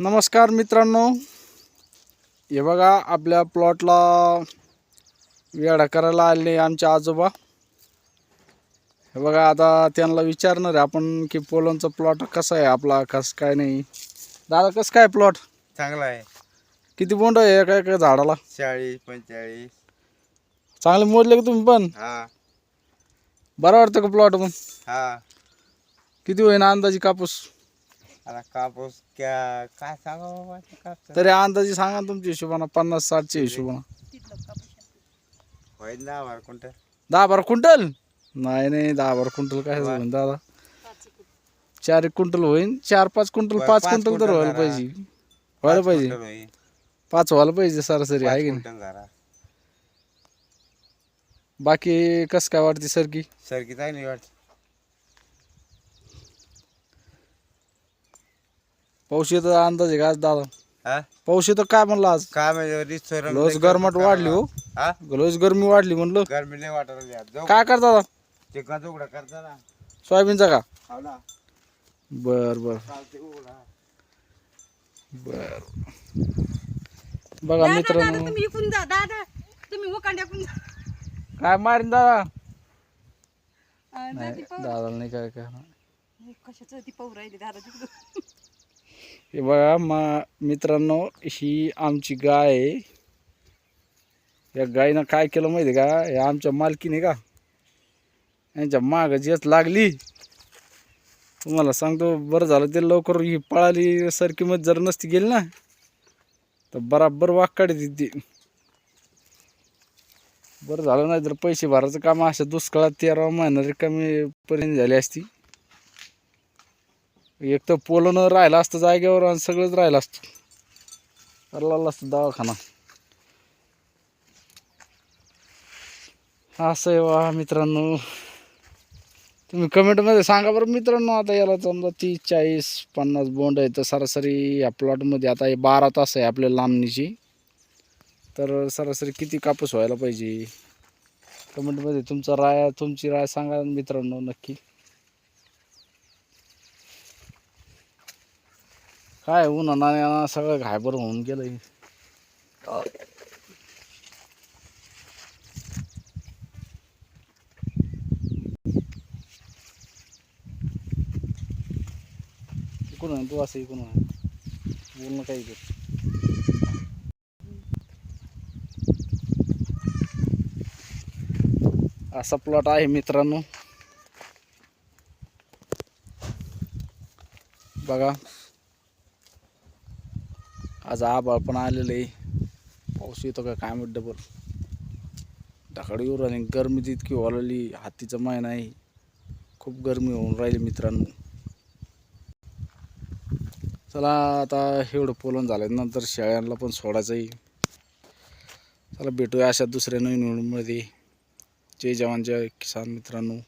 नमस्कार मित्रांनो. हे बघा आपल्या प्लॉटला वेडा करायला आले आमचे आजोबा. हे बघा आता त्यांना विचारणार आहे आपण की पोलनचा प्लॉट कसा आहे आपला कसं काय नाही. दादा कसं काय प्लॉट चांगला आहे. किती बोंड आहे काय काय झाडाला? चाळीस पंचेचाळीस. चांगले मोजले का तुम्ही पण? हा. बरं वाटतं का प्लॉट पण? हा. किती होईन अंदाजी कापूस? आता कापूस क्या काय सांगा बाबा तरी अंदाजी सांगा ना तुमच्या हिशोबानं पन्नास साठच्या हिशोबानं. होईल ना आम्हाला कोणतं दहा बारा क्विंटल? नाही नाही दहा बारा क्विंटल काय होईन दादा? चार एक क्विंटल होईन चार पाच क्विंटल बरं, पाच पाच क्विंटल तर क्विंटल व्हायला. पाहिजे. व्हायला पाच पाहिजे. क्विंटल होईल. पाच व्हायला पाहिजे सरासरी पाच आहे की नाही? क्विंटल. बाकी कसं काय वाटते सर की सरकी चांगली वाटत. पाऊस येतो अंदाज आहे का आज दादा? हा? पाऊस येतो काय म्हणलं आज? काय म्हणजे लस गरमट गरम वाढली हो. हा? लस गरमी वाढली म्हणलं. गरमी लय वाटत काय करता दादा? ते का उघडा करता ना सोयाबीनचा का? हो ना. बर बर. चालते उघडा. बर. बघा मित्रांनो. तुम्ही इकून जा दादा. तुम्ही उकांड्याकून जा. काय मारीन दादा? अं, नाही पाहू- दादाला नाही काय काय हे कशाचं ती पाहू राहिली दादा तिकडं हे बघा मा मित्रांनो ही आमची गाय आहे. या गायीनं काय केलं माहिती आहे का? या आमच्या मालकीने का? यांच्या माग जेच लागली. तुम्हाला सांगतो बरं झालं ते लवकर ही पळाली सरकीमध्ये जर नसती गेली ना तर बराबर वाक काढते ती. बरं झालं नाही तर पैसे भरायचं काम अशा दुष्काळात तेरा महिना रिकामी पर्यंत झाली असती. एक तर पोलनं राहिलं असतं जागेवर आणि सगळंच राहिलं असतं. करला असतं दवाखाना. असं आहे वा मित्रांनो. तुम्ही कमेंटमध्ये सांगा बरं मित्रांनो आता याला समजा तीस चाळीस पन्नास बोंड आहे तर सरासरी या प्लॉटमध्ये आता हे बारा तास आहे आपल्या लांबणीची. तर सरासरी किती कापूस व्हायला पाहिजे? कमेंटमध्ये तुमचा राय तुमची राय सांगा मित्रांनो नक्की. काय उन्हाळा सगळं घायबर होऊन गेलंय. इकडून आहे, तू असं इकडून आहे. बोलणं काही कर असा प्लॉट आहे मित्रांनो. बघा. आज आबाळ पण आलेलं आहे. पाऊस येतो का काय म्हणत डबल. ढगाळी येऊ राहिली गरमी तर ओलाली हातीचा महिना आहे. खूप गरमी होऊन राहिली मित्रांनो. चला आता एवढं पोलन झालं नंतर शेळ्यांना पण सोडायचं आहे. चला भेटूया अशा दुसऱ्या नवीन व्हिडिओमध्ये. जय जवान जय किसान मित्रांनो.